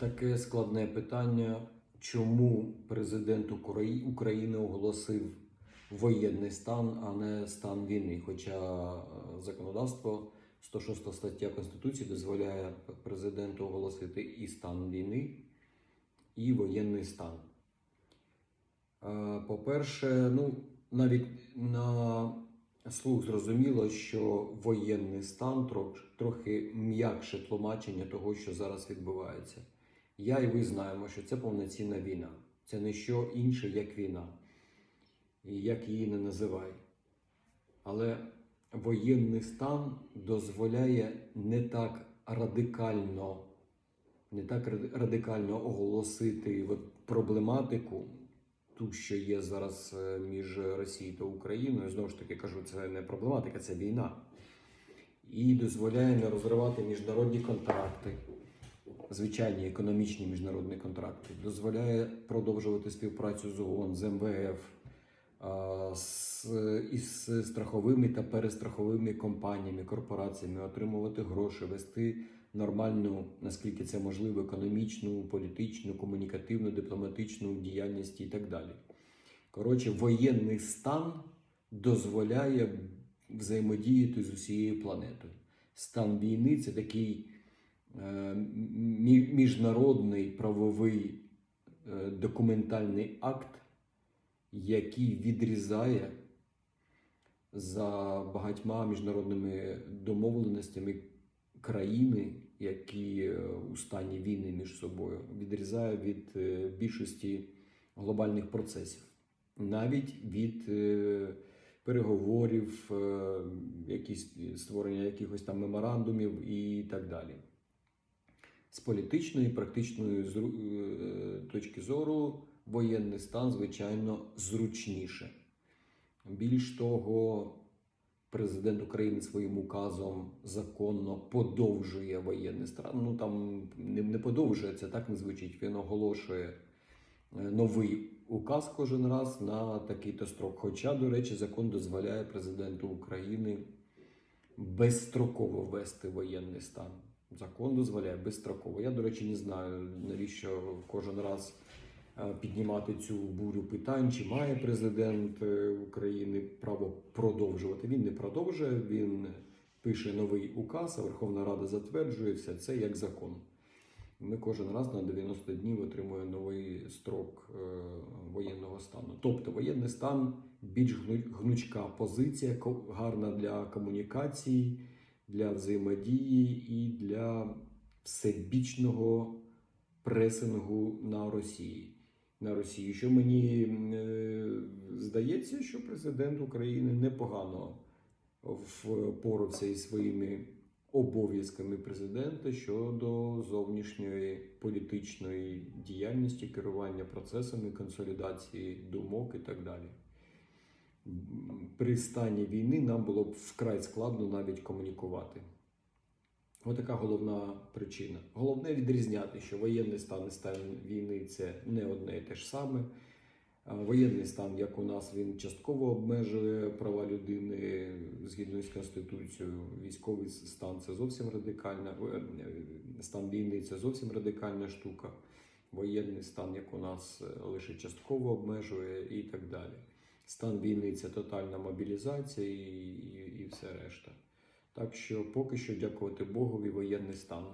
Таке складне питання, чому президент України оголосив воєнний стан, а не стан війни. Хоча е, законодавство 106 стаття Конституції дозволяє президенту оголосити і стан війни, і воєнний стан. Е, По-перше, ну навіть на слух зрозуміло, що воєнний стан трохи м'якше тлумачення того, що зараз відбувається. Я і ви знаємо, що це повноцінна війна. Це не що інше, як війна. І як її не називай. Але воєнний стан дозволяє не так радикально, не так радикально оголосити от проблематику, ту, що є зараз е, між Росією та Україною. Знову ж таки кажу, це не проблематика, це війна. І дозволяє не розривати міжнародні контракти, звичайні економічні міжнародні контракти, дозволяє продовжувати співпрацю з ООН, з МВФ, з, із страховими та перестраховими компаніями, корпораціями, отримувати гроші, вести нормальну, наскільки це можливо, економічну, політичну, комунікативну, дипломатичну діяльність і так далі. Коротше, воєнний стан дозволяє взаємодіяти з усією планетою. Стан війни це такий е, міжнародний правовий е, документальний акт, який відрізає за багатьма міжнародними домовленостями країни, які е, у стані війни між собою, відрізає від е, більшості глобальних процесів, навіть від переговорів, якісь створення якихось там меморандумів і так далі. З політичної і практичної е, точки зору воєнний стан, звичайно, зручніше. Більш того, президент України своїм указом законно подовжує воєнний стан. Ну там не, не подовжує, це так не звучить. Він оголошує е, новий указ кожен раз на такий-то строк. Хоча, до речі, закон дозволяє президенту України безстроково ввести воєнний стан. Закон дозволяє безстроково. Я, до речі, не знаю, навіщо кожен раз е, піднімати цю бурю питань, чи має президент е, України право продовжувати. Він не продовжує, він пише новий указ, а Верховна Рада затверджує все це як закон. Ми кожен раз на 90 днів отримуємо новий строк е, воєнного стану. Тобто воєнний стан більш гнучка позиція, гарна для комунікації, для взаємодії і для всебічного пресингу на Росії. На Росії, що мені е, здається, що президент України непогано впорався із своїми обов'язками президента щодо зовнішньої політичної діяльності, керування процесами, консолідації думок і так далі. При стані війни нам було б вкрай складно навіть комунікувати. Отака головна причина. Головне відрізняти, що воєнний стан і стан війни це не одне і те ж саме. Воєнний стан, як у нас, він частково обмежує права людини згідно з Конституцією. Військовий стан це зовсім радикальна е, е, стан війни це зовсім радикальна штука. Воєнний стан, як у нас, лише частково обмежує і так далі. Стан війни це тотальна мобілізація і, і, і все решта. Так що поки що дякувати Богові воєнний стан.